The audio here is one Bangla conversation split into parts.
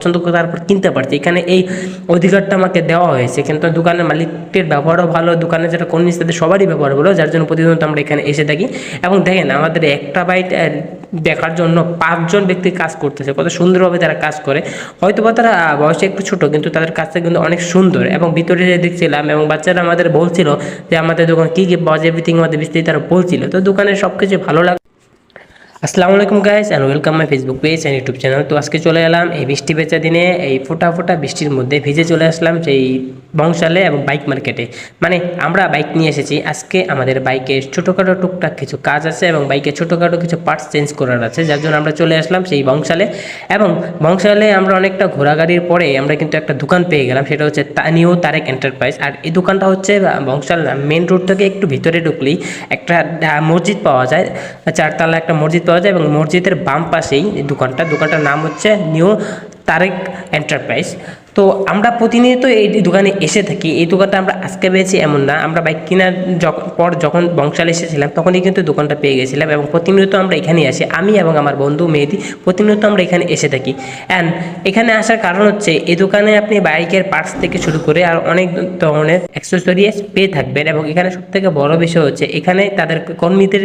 পছন্দ করে তারপর কিনতে পারছি। এখানে এই অধিকারটা আমাকে দেওয়া হয়েছে। কিন্তু দোকানের মালিকের ব্যবহারও ভালো দোকানে যারা কর্মী, তাদের সবারই ব্যবহার ভালো। যার জন্য প্রতিদিন আমরা এখানে এসে থাকি। এবং দেখেন, আমাদের একটা বাইট দেখার জন্য পাঁচজন ব্যক্তি কাজ করতেছে। কত সুন্দরভাবে তারা কাজ করে। হয়তো বা তারা বয়সে একটু ছোট, কিন্তু তাদের কাজটা কিন্তু অনেক সুন্দর। এবং ভিতরে দেখছিলাম, এবং বাচ্চারা আমাদের বলছিল যে, আমাদের দোকান কী কী যায় এভরিথিং আমাদের বিস্তারিত তারা বলছিল। তো দোকানের সব কিছু ভালো লাগে আসসালামু আলাইকুম guys and welcome my Facebook page and YouTube channel তো আজকে চলে এলাম এই বৃষ্টি বেচা দিনে, এই ফোটা ফোটা বৃষ্টির মধ্যে ভিজে চলে আসলাম, সেই বংশালে এবং বাইক মার্কেটে মানে আমরা বাইক নিয়ে এসেছি। আজকে আমাদের বাইকে ছোটোখাটো টুকটাক কিছু কাজ আছে এবং বাইকে ছোটোখাটো কিছু পার্টস চেঞ্জ করার আছে, যার জন্য আমরা চলে আসলাম সেই বংশালে। এবং বংশালে আমরা অনেকটা ঘোরাঘাড়ির পরে আমরা কিন্তু একটা দোকান পেয়ে গেলাম, সেটা হচ্ছে নিউ তারেক এন্টারপ্রাইজ আর এই দোকানটা হচ্ছে বংশাল মেন রোড থেকে একটু ভিতরে ঢুকলেই একটা মসজিদ পাওয়া যায়। চারতলা একটা মসজিদ পাওয়া যায় এবং মসজিদের বাম পাশেই দোকানটা। দোকানটার নাম হচ্ছে নিউ তারেক এন্টারপ্রাইজ তো আমরা প্রতিনিয়ত এই দোকানে এসে থাকি। এই দোকানটা আমরা আজকে পেয়েছি এমন না। আমরা বাইক কেনার পর যখন বংশালে এসেছিলাম, তখনই কিন্তু দোকানটা পেয়ে গেছিলাম এবং প্রতিনিয়ত আমরা এখানেই আসি। আমি এবং আমার বন্ধু মেহেদি প্রতিনিয়ত আমরা এখানে এসে থাকি। অ্যান্ড এখানে আসার কারণ হচ্ছে, এই দোকানে আপনি বাইকের পার্টস থেকে শুরু করে আর অনেক ধরনের অ্যাক্সেসরিজ পেয়ে থাকবেন এবং এখানে সব থেকে বড় বিষয় হচ্ছে, এখানে তাদের কর্মীদের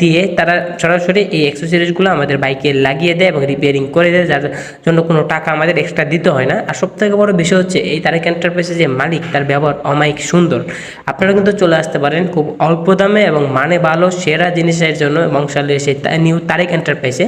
দিয়ে তারা সরাসরি এই অ্যাক্সেসরিজগুলো আমাদের বাইকে লাগিয়ে দেয় এবং রিপেয়ারিং করে দেয়, যার জন্য কোনো টাকা আমাদের এক্সট্রা দিতে হয় না। আর সব থেকে বড় বিষয় হচ্ছে এই তারেক এন্টারপ্রাইজের যে মালিক, তার ব্যবহার অমায়িক, সুন্দর। আপনারা কিন্তু চলে আসতে পারেন খুব অল্প দামে এবং মানে ভালো, সেরা জিনিসের জন্য বংশালে সেই নিউ তারেক এন্টারপ্রাইজে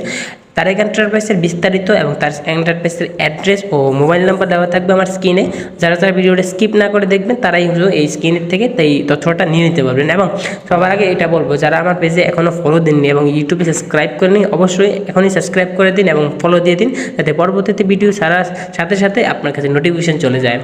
তারেক এন্টারপ্রাইজের বিস্তারিত এবং তার এন্টারপ্রাইজের অ্যাড্রেস ও মোবাইল নাম্বার দেওয়া থাকবে আমার স্ক্রিনে যারা যারা ভিডিওটা স্কিপ না করে দেখবেন, তারাই শুধু এই স্ক্রিনের থেকে এই তথ্যটা নিয়ে নিতে পারবেন। এবং সবার আগে এটা বলব, যারা আমার পেজে এখনও ফলো দিননি এবং ইউটিউবে সাবস্ক্রাইব করে করেনি অবশ্যই এখনই সাবস্ক্রাইব করে দিন এবং ফলো দিয়ে দিন, যাতে পরবর্তীতে ভিডিও ছাড়ার সাথে সাথে আপনার কাছে নোটিফিকেশন চলে যায়।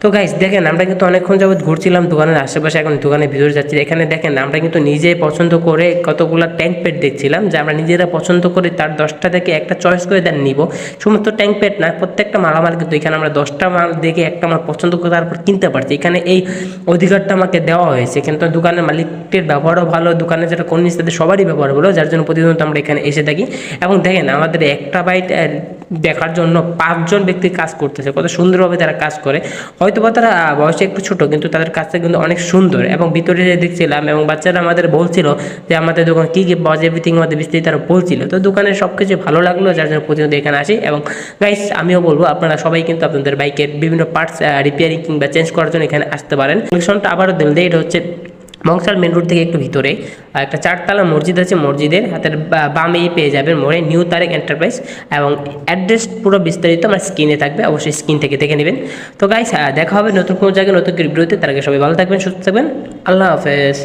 তো গাইস দেখেন, আমরা কিন্তু অনেকক্ষণ যাবত ঘুরছিলাম দোকানের আশেপাশে, এখন দোকানের ভিতরে যাচ্ছি। এখানে দেখেন, আমরা কিন্তু নিজে পছন্দ করে কতগুলো ট্যাঙ্ক প্যাড দেখছিলাম, যে আমরা নিজেরা পছন্দ করে তার দশটা থেকে একটা চয়েস করে দেন নিব। সমস্ত ট্যাঙ্ক পেট না, প্রত্যেকটা মালামাল কিন্তু এখানে আমরা দশটা মাল দেখে একটা মাল পছন্দ করে তারপর কিনতে পারছি। এখানে এই অধিকারটা আমাকে দেওয়া হয়েছে। এখানে তো দোকানের মালিকের ব্যবহারও ভালো দোকানে যেটা কর্মী তাদের সবারই ব্যবহার ভালো, যার জন্য প্রতিদিন আমরা এখানে এসে থাকি। এবং দেখেন আমাদের একটা বাইট দেখার জন্য পাঁচজন ব্যক্তি কাজ করতেছে। কত সুন্দরভাবে তারা কাজ করে। হয়তো বা তারা বয়সে একটু ছোট, কিন্তু তাদের কাজটা কিন্তু অনেক সুন্দর। এবং ভিতরে যে দেখছিলাম, এবং বাচ্চারা আমাদের বলছিল যে, আমাদের দোকান কী কী পাওয়া যায় আমাদের বিস্তারিত তারা বলছিল। তো দোকানের সব কিছু ভালো লাগল, যার জন্য প্রতিনিয়ত এখানে আসি। এবং গাইস আমিও বলব, আপনারা সবাই কিন্তু আপনাদের বাইকের বিভিন্ন পার্টস রিপেয়ারিং কিংবা চেঞ্জ করার জন্য এখানে আসতে পারেন। লোকেশনটা আবারও দিল এটা হচ্ছে বংশাল মেন রোড থেকে একটু ভিতরে একটা চারতলা মসজিদ আছে মসজিদের, হাতের বামেই পেয়ে যাবেন মোড়ে নিউ তারেক এন্টারপ্রাইজ এবং অ্যাড্রেস পুরো বিস্তারিত আমার স্ক্রিনে থাকবে, অবশ্যই স্ক্রিন থেকে দেখে নেবেন। তো গাইস দেখা হবে নতুন কোনো জায়গায়, নতুন ভিডিওতে, তার আগে সবাই ভালো থাকবেন, সুস্থ থাকবেন, আল্লাহ হাফেজ।